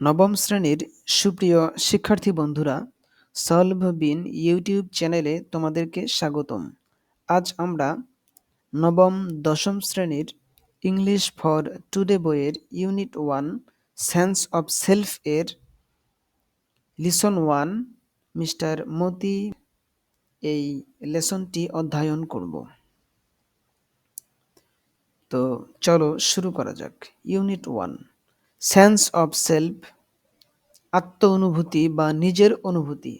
নবম শ্রেণির সুপ্রিয় শিক্ষার্থী বন্ধুরা, সলভ বিন ইউটিউব চ্যানেলে তোমাদেরকে স্বাগতম। আজ আমরা নবম, দশম শ্রেণির ইংলিশ ফর টুডে বইয়ের unit one, sense of self এর লিসন ওয়ান, মিস্টার মতি এই লেসনটি অধ্যয়ন করব। তো চলো শুরু করা যাক, unit one. Sense of self আত্ম অনুভূতি বা নিজের অনুভূতি।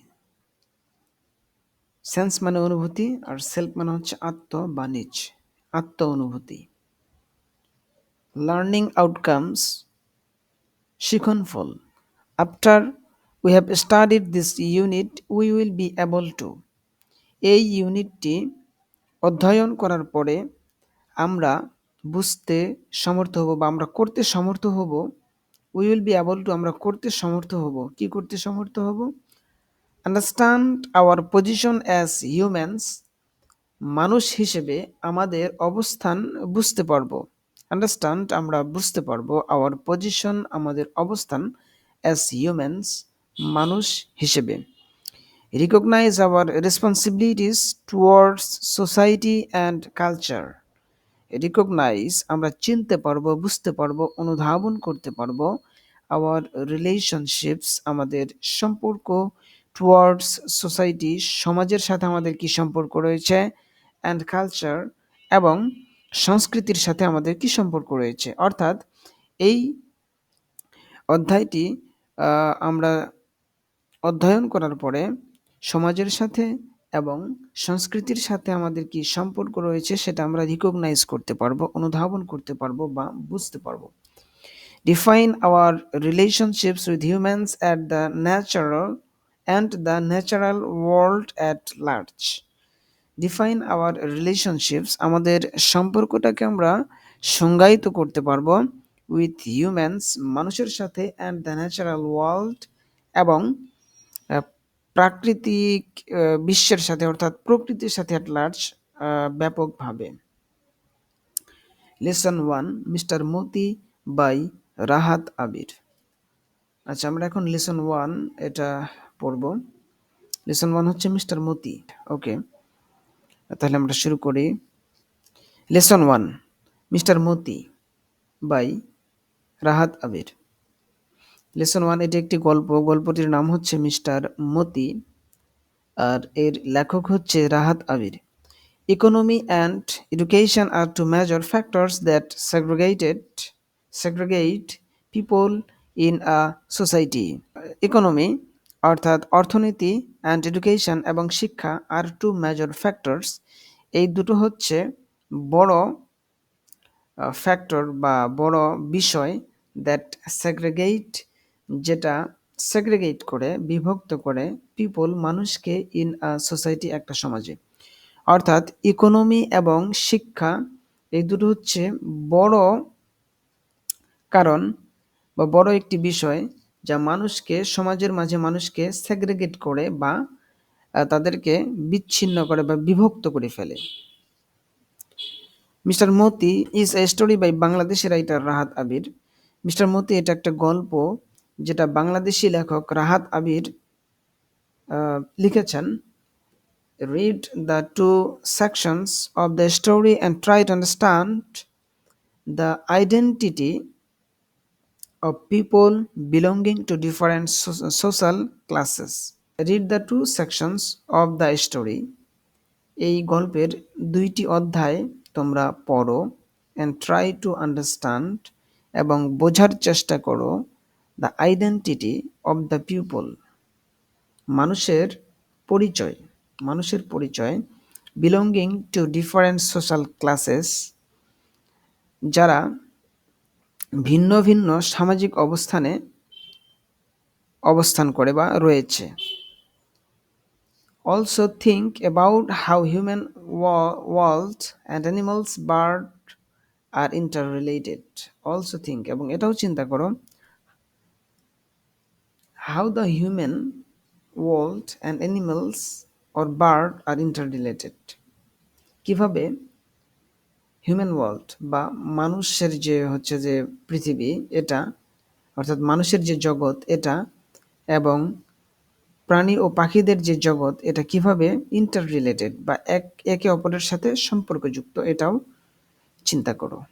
সেন্স মানে অনুভূতি আর সেলফ মানে হচ্ছে আত্ম বা নিজ আত্ম অনুভূতি লার্নিং আউটকামস শিখন ফল। After we have studied this unit we will be able to এই ইউনিটটি অধ্যয়ন করার পরে আমরা বুঝতে সমর্থ হব বা আমরা করতে সমর্থ হব we will be able to আমরা করতে সমর্থ হব। কি করতে সমর্থ হব? Understand our position as humans মানুষ হিসেবে আমাদের অবস্থান বুঝতে পারব। আন্ডারস্ট্যান্ড আমরা বুঝতে পারব আওয়ার পজিশন আমাদের অবস্থান অ্যাজ হিউম্যানস মানুষ হিসেবে। Recognise our responsibilities towards society and culture recognise আমরা চিনতে পারব, বুঝতে পারব, অনুধাবন করতে পারব। আওয়ার রিলেশনশিপস আমাদের সম্পর্ক টুয়ার্ডস সোসাইটি সমাজের সাথে আমাদের কি সম্পর্ক রয়েছে? অ্যান্ড কালচার এবং সংস্কৃতির সাথে আমাদের কি সম্পর্ক রয়েছে? অর্থাৎ এই অধ্যায়টি আমরা অধ্যয়ন করার পরে সমাজের সাথে এবং সংস্কৃতির সাথে আমাদের কি সম্পর্ক রয়েছে সেটা আমরা রিকগনাইজ করতে পারব, অনুধাবন করতে পারব বা বুঝতে পারব। Define our relationships with humans at the natural and the natural world at large define our relationships আমাদের সম্পর্কটাকে আমরা সংজ্ঞায়িত করতে পারব উইথ হিউম্যানস মানুষের সাথে অ্যান্ড দ্য ন্যাচারাল ওয়ার্ল্ড এবং প্রাকৃতিক বিশ্বের সাথে অর্থাৎ প্রকৃতির সাথে অ্যাট লার্জ ব্যাপকভাবে। Lesson one mister Moti by Rahat Abir আচ্ছা আমরা এখন লেসন ওয়ান এটা পড়ব। লেসন ওয়ান হচ্ছে মিস্টার মতি ওকে তাহলে আমরা শুরু করি। Lesson one mister Moti by Rahat Abir lesson one এটি একটি গল্প। গল্পটির নাম হচ্ছে মিস্টার মতি আর এর লেখক হচ্ছে Rahat Abir economy and education are two major factors that segregated segregate people in a society economy অর্থাৎ অর্থনীতি অ্যান্ড এডুকেশন এবং শিক্ষা আর টু মেজর ফ্যাক্টরস এই দুটো হচ্ছে বড় ফ্যাক্টর বা বড় বিষয় দ্যাট সেগ্রেগেট যেটা সেগ্রেগেট করে, বিভক্ত করে পিপল মানুষকে ইন আ সোসাইটি একটা সমাজে। অর্থাৎ ইকোনমি এবং শিক্ষা এই দুটো হচ্ছে বড় কারণ বা বড় একটি বিষয় যা মানুষকে, সমাজের মাঝে মানুষকে সেগ্রেগেট করে বা তাদেরকে বিচ্ছিন্ন করে বা বিভক্ত করে ফেলে। Mister Moti is a story by বাংলাদেশের রাইটার রাহাত আবির। মিস্টার মতি, এটা একটা গল্প যেটা বাংলাদেশি লেখক রাহাত আবির লিখেছেন read the two sections of the story and try to understand the identity people belonging to different so, social classes. Read the two sections of the story. এই গল্পের দুইটি অধ্যায় তোমরা পড়ো অ্যান্ড ট্রাই টু আন্ডারস্ট্যান্ড এবং বোঝার চেষ্টা করো the identity of the people মানুষের পরিচয় মানুষের পরিচয় belonging to different social classes যারা ভিন্ন ভিন্ন সামাজিক অবস্থানে অবস্থান করে বা রয়েছে। Also think about how human world and animals bird are interrelated also think এবং এটাও চিন্তা করো the human world and animals or bird are interrelated কীভাবে হিউম্যান ওয়ার্ল্ড বা মানুষের যে হচ্ছে যে পৃথিবী, এটা অর্থাৎ মানুষের যে জগৎ, এটা এবং প্রাণী ও পাখিদের যে জগৎ, এটা কীভাবে ইন্টার রিলেটেড বা এক, একে অপরের সাথে সম্পর্কযুক্ত, এটাও চিন্তা করো।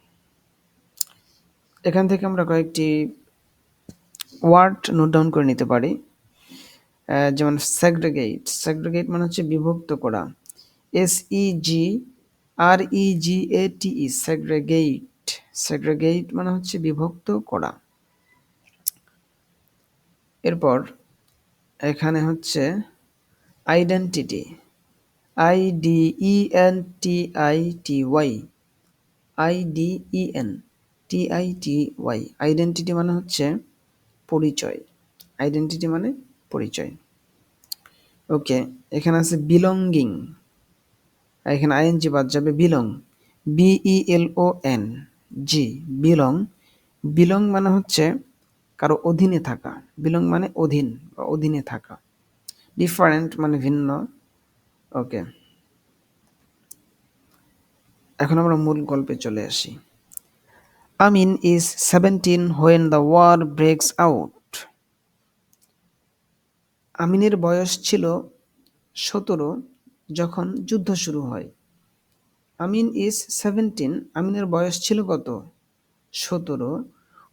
এখান থেকে আমরা কয়েকটি ওয়ার্ড নোট ডাউন করে নিতে পারি। যেমন সেগ্রেগেট সেগ্রেগেট মানে হচ্ছে বিভক্ত করা। এস ই জি আর ই জি এ টি ই সেগ্রেগেট সেগ্রেগেট মানে হচ্ছে বিভক্ত করা। এরপর এখানে হচ্ছে identity I D E N T I T Y I D E N T I T Y identity মানে হচ্ছে পরিচয়। আইডেন্টিটি মানে পরিচয়। ওকে এখানে আছে বিলঙ্গিং এখানে আইএনজি বাদ যাবে belong B E L O N G belong belong মানে হচ্ছে কারও অধীনে থাকা। বিলং মানে অধীন বা অধীনে থাকা। ডিফারেন্ট মানে ভিন্ন। ওকে এখন আমরা মূল গল্পে চলে আসি। Amin is seventeen when the war breaks out আমিনের বয়স ছিল সতেরো যখন যুদ্ধ শুরু হয়। আমিন ইজ সেভেন্টিন আমিনের বয়স ছিল কত? সতেরো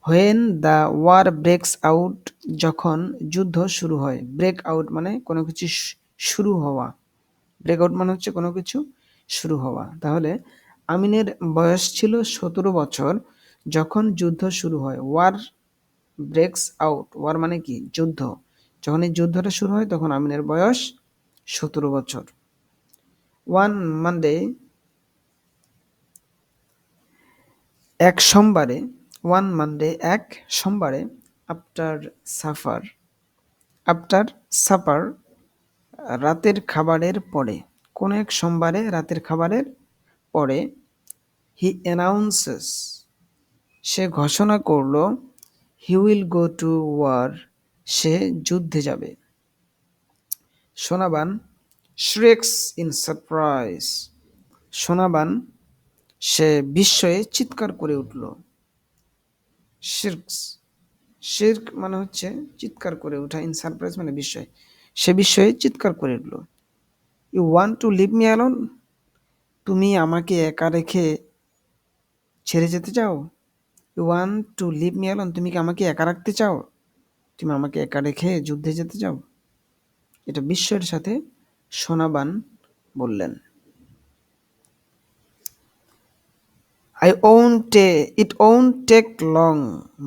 when the war breaks out যখন যুদ্ধ শুরু হয়। ব্রেক আউট মানে কোনো কিছু শুরু হওয়া। ব্রেক আউট মানে হচ্ছে কোনো কিছু শুরু হওয়া। তাহলে আমিনের বয়স ছিল সতেরো বছর। যখন যুদ্ধ শুরু হয় ওয়ার ব্রেকস আউট ওয়ার মানে কি? যুদ্ধ। যখন এই যুদ্ধটা শুরু হয়, তখন আমিনের বয়স সতেরো বছর। ওয়ান মানডে এক সোমবারে ওয়ান মানডে এক সোমবারে আফটার সাফার আফটার সাপার রাতের খাবারের পরে, কোন এক সোমবারে রাতের খাবারের পরে হি অ্যানাউন্সেস সে ঘোষণা করল he will go to war সে যুদ্ধে যাবে। সোনাবান শ্রেক্স ইন সারপ্রাইজ সোনাবান, সে বিস্ময়ে চিৎকার করে উঠল। শির্কস শির্ক মানে হচ্ছে চিৎকার করে ওঠা ইন সারপ্রাইজ মানে বিস্ময়। সে বিস্ময়ে চিৎকার করে উঠল you want to leave me alone তুমি আমাকে একা রেখে ছেড়ে যেতে চাও? You to leave me alone তুমি কি আমাকে একা রাখতে চাও? তুমি আমাকে একা রেখে যুদ্ধে যেতে চাও? এটা বিশ্বের সাথে সোনাবান বললেন। আই ওন টে ইট ওন টেক লং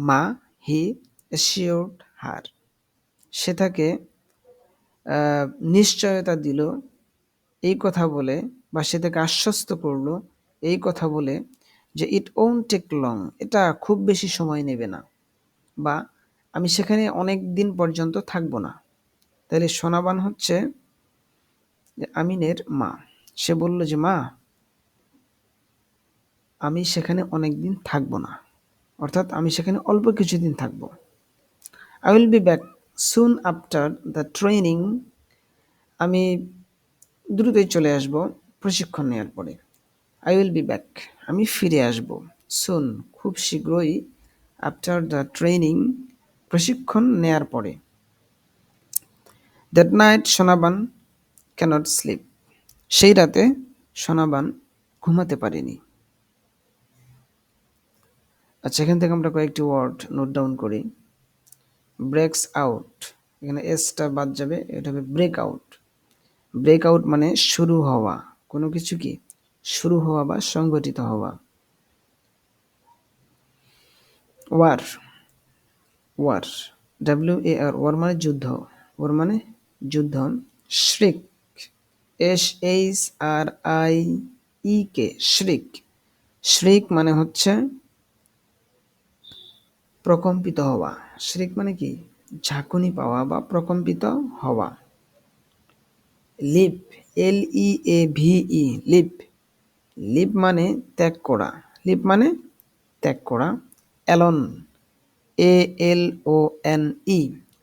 মা হি অ্যাসিওর্ড হার সে তাকে নিশ্চয়তা দিল, এই কথা বলে, বা সে তাকে আশ্বস্ত করল, এই কথা বলে যে ইট ওন টেক লং এটা খুব বেশি সময় নেবে না। বা আমি সেখানে অনেক দিন পর্যন্ত থাকব না। তাহলে সোনাবান হচ্ছে আমিনের মা। সে বলল যে, মা, আমি সেখানে অনেক দিন থাকব না। অর্থাৎ আমি সেখানে অল্প কিছুদিন থাকব। I will be back soon after the training আমি দ্রুতই চলে আসব প্রশিক্ষণ নেওয়ার পরে। আই উইল বি ব্যাক আমি ফিরে আসব সুন খুব শীঘ্রই আফটার দ্য ট্রেনিং প্রশিক্ষণ নেয়ার পরে। That night Sonaban cannot sleep সেই রাতে, সোনাবান ঘুমাতে পারেনি। আচ্ছা এখান থেকে আমরা কয়েকটি ওয়ার্ড নোট ডাউন করি। ব্রেকস আউট এখানে এসটা বাদ যাবে, এটা হবে ব্রেক আউট ব্রেক আউট মানে শুরু হওয়া। কোনো কিছু কি? শুরু হওয়া বা সংগঠিত হওয়া। War war, W A R, war মানে যুদ্ধ। ওয়ার মানে যুদ্ধ shriek, S H R I E K, shriek. Shriek মানে হচ্ছে প্রকম্পিত হওয়া। শ্রিক মানে কি? ঝাঁকুনি পাওয়া বা প্রকম্পিত হওয়া। Leave, L E A V E, leave. Leave মানে ত্যাগ করা। লিপ মানে ত্যাগ করা। Alone, A L O N E.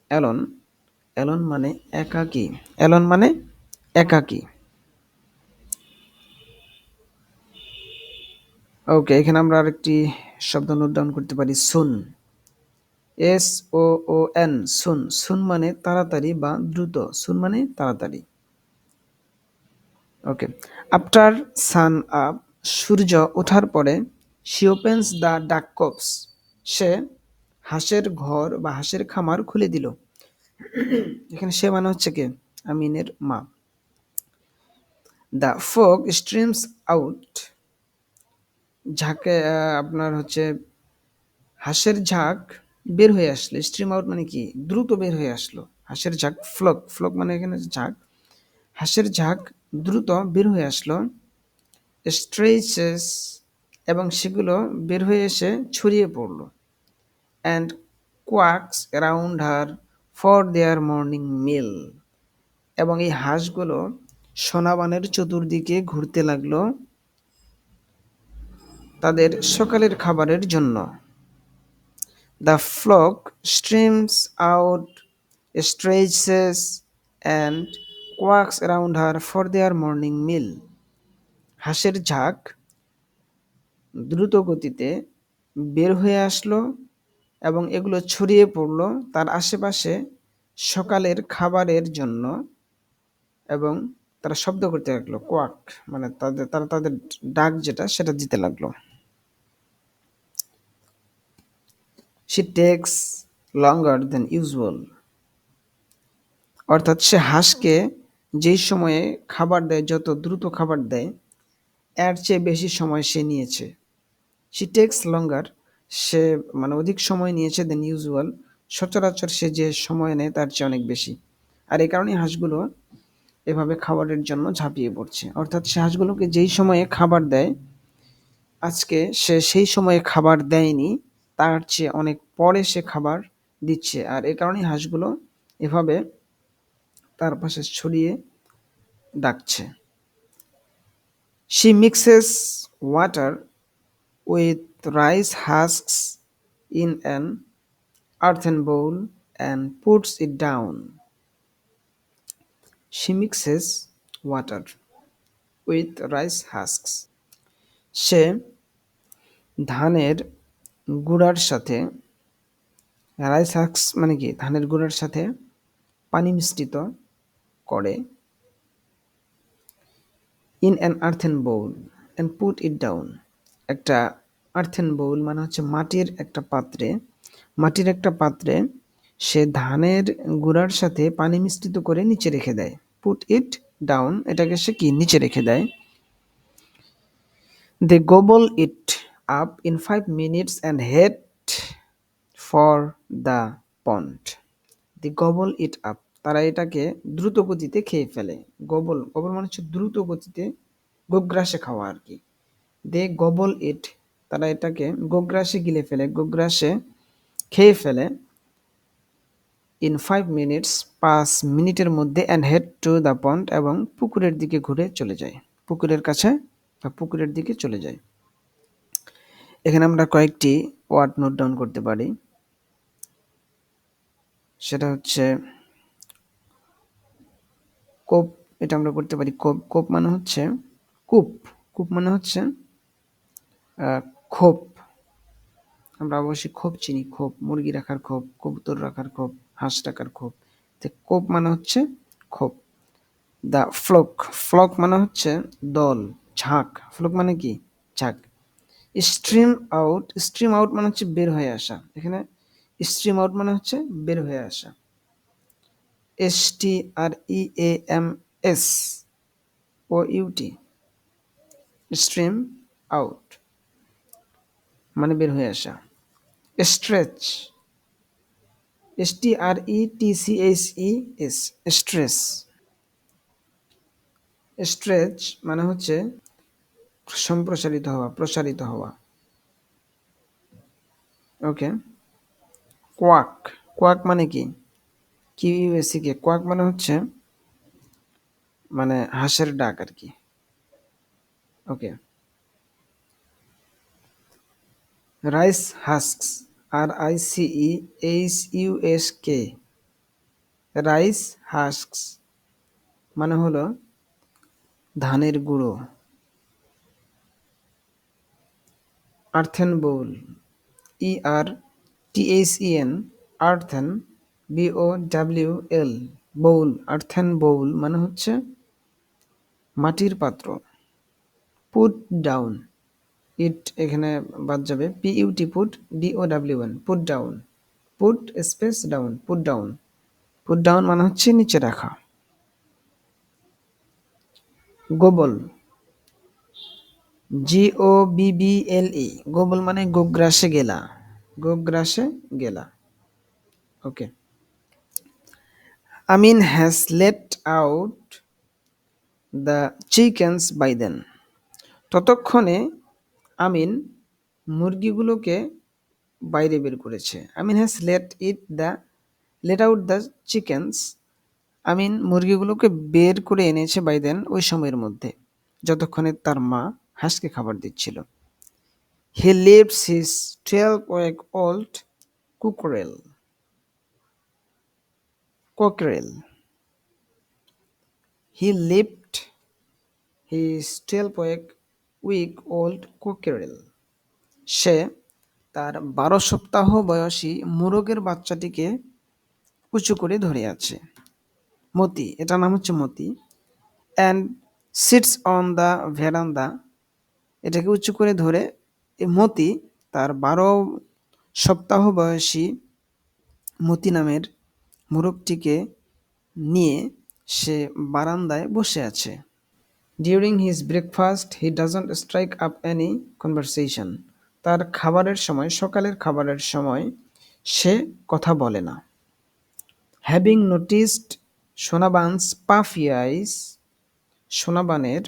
Alone alone মানে একাকী। অ্যালন মানে একাকী। ওকে, এখানে আমরা আরেকটি শব্দ নোট ডাউন করতে পারি। সুন। এস ও ও এন, সুন। সুন মানে তাড়াতাড়ি বা দ্রুত। সুন মানে তাড়াতাড়ি। ওকে আফটার সান আপ সূর্য ওঠার পরে she opens the duck coops সে হাঁসের ঘর বা হাঁসের খামার খুলে দিল। এখানে সে মানে হচ্ছে কে? আমিনের মা। দ্য ফোক স্ট্রিমস আউট ঝাঁকে আপনার হচ্ছে হাঁসের ঝাঁক বের হয়ে আসলো। স্ট্রিম আউট মানে কি? দ্রুত বের হয়ে আসলো। হাঁসের ঝাঁক ফ্লক ফ্লক মানে এখানে ঝাঁক। হাঁসের ঝাঁক দ্রুত বের হয়ে আসলো। স্ট্রেচেস এবং সেগুলো বের হয়ে এসে ছড়িয়ে পড়ল। And quacks around her for their morning meal এবং এই হাঁসগুলো সোনাবানের চতুর্দিকে ঘুরতে লাগল তাদের সকালের খাবারের জন্য। The flock streams out stretches and quacks around her for their morning meal হাঁসের ঝাঁক দ্রুত গতিতে বের হয়ে আসলো এবং এগুলো ছড়িয়ে পড়ল তার আশেপাশে সকালের খাবারের জন্য এবং তারা শব্দ করতে লাগল কোয়াক মানে তাদের, তারা তাদের ডাক যেটা সেটা দিতে লাগল। She takes longer than usual অর্থাৎ সে হাঁসকে যেই সময়ে খাবার দেয়, যত দ্রুত খাবার দেয়, এর চেয়ে বেশি সময় সে নিয়েছে। শি টেক্স লঙ্গার সে মানে অধিক সময় নিয়েছে দেন ইউজুয়াল সচরাচর সে যে সময় নেয়, তার চেয়ে অনেক বেশি। আর এই কারণে হাঁসগুলো এভাবে খাবারের জন্য ঝাঁপিয়ে পড়ছে। অর্থাৎ সে হাঁসগুলোকে যেই সময়ে খাবার দেয়, আজকে সে সেই সময়ে খাবার দেয়নি, তার চেয়ে অনেক পরে সে খাবার দিচ্ছে। আর এই কারণে হাঁসগুলো এভাবে তার পাশে ছড়িয়ে ডাকছে she mixes water with rice husks in an earthen bowl and puts it down. She mixes water with rice husks. সে ধানের গুঁড়ার সাথে রাইস হাক্স মানে কি ধানের গুঁড়ার সাথে পানি মিশ্রিত করে in an earthen bowl and put it down একটা আর্থেন বোল মানে হচ্ছে মাটির একটা পাত্রে, মাটির একটা পাত্রে সে ধানের গুঁড়ার সাথে পানি মিশ্রিত করে নিচে রেখে দেয়। পুট ইট ডাউন এটাকে সে কি? নিচে রেখে দেয়। They gobble it up in five minutes and head for the pond the gobble it up তারা এটাকে দ্রুত গতিতে খেয়ে ফেলে। গবল গবল মানে হচ্ছে দ্রুত গতিতে গোগ্রাসে খাওয়া আর কি। দে গবল ইট, তারা এটাকে গোগ্রাসে গিলে ফেলে, গোগ্রাসে খেয়ে ফেলে। ইন ফাইভ মিনিটস, পাঁচ মিনিটের মধ্যে and head to the pond এবং পুকুরের দিকে ঘুরে চলে যায়। পুকুরের কাছে বা পুকুরের দিকে চলে যায়। এখানে আমরা কয়েকটি ওয়ার্ড নোট ডাউন করতে পারি। সেটা হচ্ছে কোপ, এটা আমরা করতে পারি কোপ কোপ মানে হচ্ছে কূপ। কূপ মানে হচ্ছে খোপ। আমরা অবশ্যই খোপ চিনি, খোপ। মুরগি রাখার খোপ, কবুতর রাখার খোপ, হাঁস রাখার খোপ। কোপ মানে হচ্ছে খোপ। দ্য ফ্লক ফ্লক মানে হচ্ছে দল, ঝাঁক। ফ্লক মানে কি? ঝাঁক। স্ট্রিম আউট স্ট্রিম আউট মানে হচ্ছে বের হয়ে আসা। এখানে স্ট্রিম আউট মানে হচ্ছে বের হয়ে আসা। S T R E A M S O U T stream out মানে বের হয়ে আসা। Stretch S T R E T C H E S stress stretch মানে হচ্ছে সম্প্রসারিত হওয়া, প্রসারিত হওয়া। ওকে কোয়াক কোয়াক মানে কি? কি কে? কোয়াক মানে হচ্ছে মানে হাঁসের ডাক আর কি। Okay rice husks R I C E H U S K rice husks মানে হলো ধানের গুঁড়ো। Earthen bowl E R T H E N earthen B O W L bowl earthen bowl মানে হচ্ছে মাটির পাত্র। পুট ডাউন ইট এখানে বাদ যাবে। P U T put D O W N put down put space down put down put down মানে হচ্ছে নিচে রাখা। গোবল জি ও বি এল ই গোবল মানে গোগ্রাসে গেলা গোগ্রাসে গেলা। Okay Amin has let out the chickens by then ততক্ষণে আমিন মুরগিগুলোকে বাইরে বের করেছে। Amin has let it the let out the chickens Amin মুরগিগুলোকে বের করে এনেছে বাই দেন ওই সময়ের মধ্যে, যতক্ষণে তার মা হাঁসকে খাবার দিচ্ছিল। He leaves his twelve week old cockerel. He lived his twelve week week old cockerel সে তার বারো সপ্তাহ বয়সী মোরগের বাচ্চাটিকে উঁচু করে ধরে আছে। মতি, এটার নাম হচ্ছে Moti and sits on the veranda এটাকে উঁচু করে ধরে মতি তার বারো সপ্তাহ বয়সী মতি নামের মোরগটিকে নিয়ে সে বারান্দায় বসে আছে। During his breakfast he doesn't strike up any conversation তার খাবারের সময়, সকালের খাবারের সময় সে কথা বলে না। Having noticed Sonabanu's puffy eyes সোনাবানের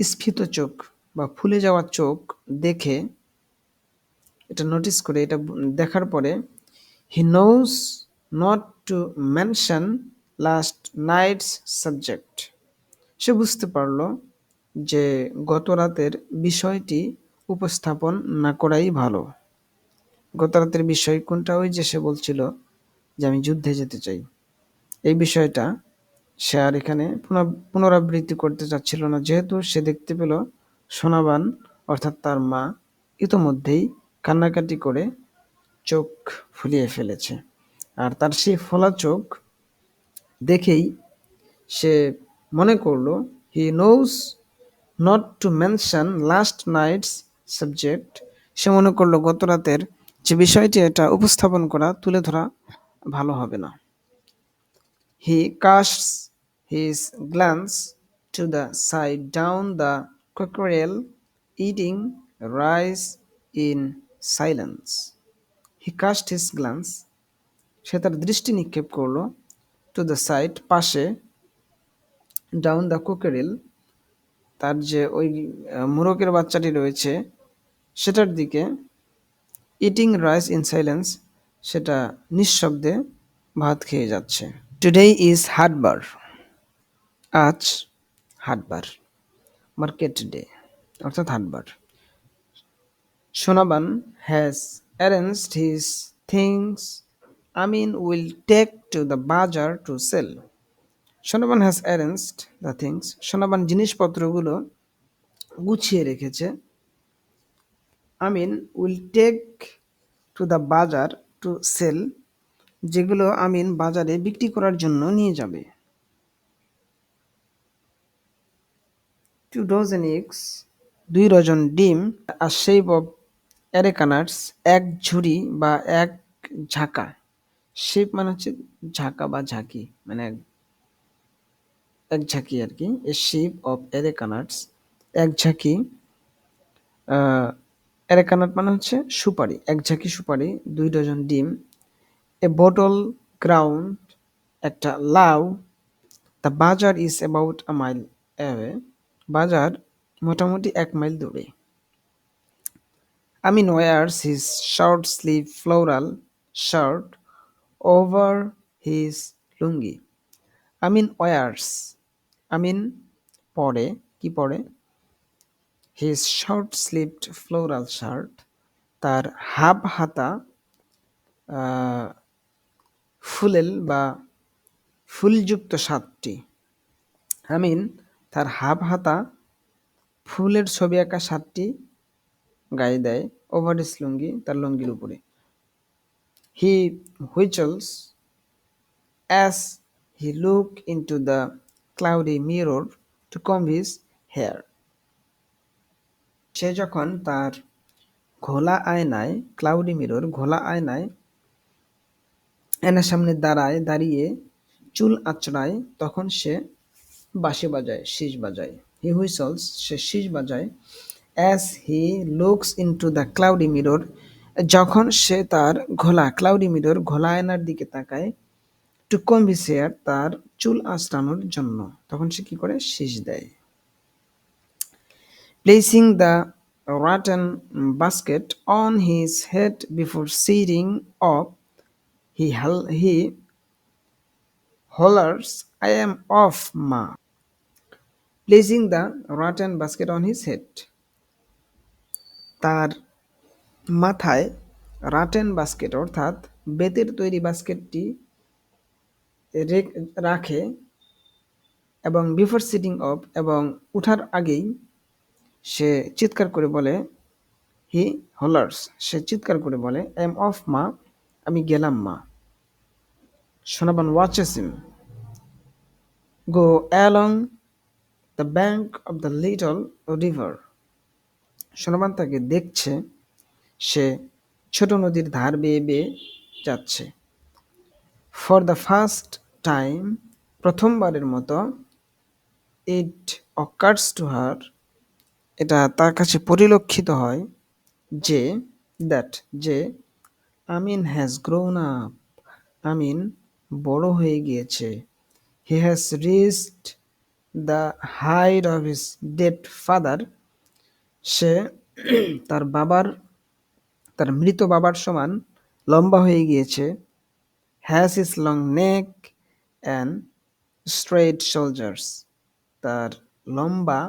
স্ফীত চোখ বা ফুলে যাওয়া চোখ দেখে, এটা নোটিস করে, এটা দেখার পরে he knows not to mention last night's subject সে বুঝতে পারল যে গত রাতের বিষয়টি উপস্থাপন না করাই ভালো। গত রাতের বিষয় কোনটা? ওই যে সে বলছিল যে আমি যুদ্ধে যেতে চাই। এই বিষয়টা সে আর এখানে পুনরাবৃত্তি করতে চাচ্ছিল না। যেহেতু সে দেখতে পেল সোনাবান, অর্থাৎ তার মা, ইতোমধ্যেই কান্নাকাটি করে চোখ ফুলিয়ে ফেলেছে। আর তার সেই ফোলা চোখ দেখেই সে মনে করল he knows not to mention last night's subject সে মনে করল, গত রাতের যে বিষয়টি, এটা উপস্থাপন করা, তুলে ধরা ভালো হবে না। He casts his glance to the side down the cockerel eating rice in silence he cast his glance সে তার দৃষ্টি নিক্ষেপ করল টু দ্য সাইড পাশে ডাউন দ্য কোকেরিল তার যে ওই মোরগের বাচ্চাটি রয়েছে, সেটার দিকে ইটিং রাইস ইন সাইলেন্স সেটা নিঃশব্দে ভাত খেয়ে যাচ্ছে। টুডে ইজ হাটবার আজ হাটবার মার্কেট ডে অর্থাৎ হাটবার Sonaban has arranged his things Amin will take to the bazaar to sell Sonaban has arranged the things Sonaban জিনিসপত্রগুলো গুছিয়ে রেখেছে। Amin will take to the bazaar to sell যেগুলো আমিন বাজারে বিক্রি করার জন্য নিয়ে যাবে। টু ডজন এগস দুই রজন ডিম, আর শেপ অফ অ্যারেকানাটস, এক ঝুড়ি বা এক ঝাঁকা। শেপ মানে হচ্ছে ঝাঁকা বা ঝাঁকি মানে এক ঝাঁকি আর কি এ শেপ অফ অ্যারেকানাটস এক ঝাঁকি অ্যারেকানাট মানে হচ্ছে সুপারি, এক ঝাঁকি সুপারি, দুই ডজন ডিম এ বটল গ্রাউন্ড একটা লাউ the bazaar is about a mile away বাজার মোটামুটি এক মাইল দূরে। Amin wears his short sleeve floral shirt over his lungi Amin wears Amin পরে, কি পরে? His short sleeved floral shirt তার হাফ হাতা ফুলেল বা ফুলযুক্ত শার্টটি আমিন তার হাফ হাতা, ফুলের ছবি আঁকা শার্টটি গায়ে দেয় ওভার লুঙ্গি তার লুঙ্গির উপরে। He whistles as he looked into the cloudy mirror to comb his hair. সে যখন তার ঘোলা আয়নায় ক্লাউডি মিরর ঘোলা আয়নায় আয়নার সামনে দাঁড়ায়, দাঁড়িয়ে চুল আঁচড়ায়, তখন সে বাঁশি বাজায়, শীষ বাজায় হি হুইসলস সে শীষ বাজায় as he looks into the cloudy mirror যখন সে তার ঘোলা ক্লাউডি মিডোর ঘোলা আয়নার দিকে তাকায় টুকম কম্বিসেয়ার তার চুল আসটানোর জন্য, তখন সে কি করে? শেষ দেয়। Placing the rattan basket on his head before setting off he haul he hollers I am off মা placing the rattan basket on his head তার মাথায় রাটেন বাস্কেট, অর্থাৎ বেতের তৈরি বাস্কেটটি রেখ- এবং বিফোর সিটিং অফ এবং উঠার আগেই সে চিৎকার করে বলে, হি হলার্স। সে চিৎকার করে বলে এম অফ মা, আমি গেলাম মা। Sonaban watches him. Go along the bank of the little river. Sonaban তাকে দেখছে। সে ছোট নদীর ধার বেয়ে বেয়ে যাচ্ছে। ফর দ্য ফার্স্ট টাইম প্রথমবারের মতো ইট অকার্স টু হার এটা তার কাছে পরিলক্ষিত হয় যে দ্যাট যে Amin has grown up Amin বড় হয়ে গিয়েছে। He has reached the height of his dead father সে তার বাবার তার মৃত বাবার সমান লম্বা হয়ে গিয়েছে। Has his long neck and straight shoulders তার লম্বা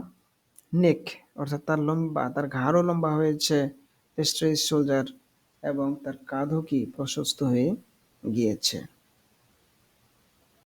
নেক অর্থাৎ তার লম্বা, তার ঘাড়ও লম্বা হয়েছে স্ট্রেট শোল্ডার এবং তার কাঁধও কি প্রশস্ত হয়ে গিয়েছে।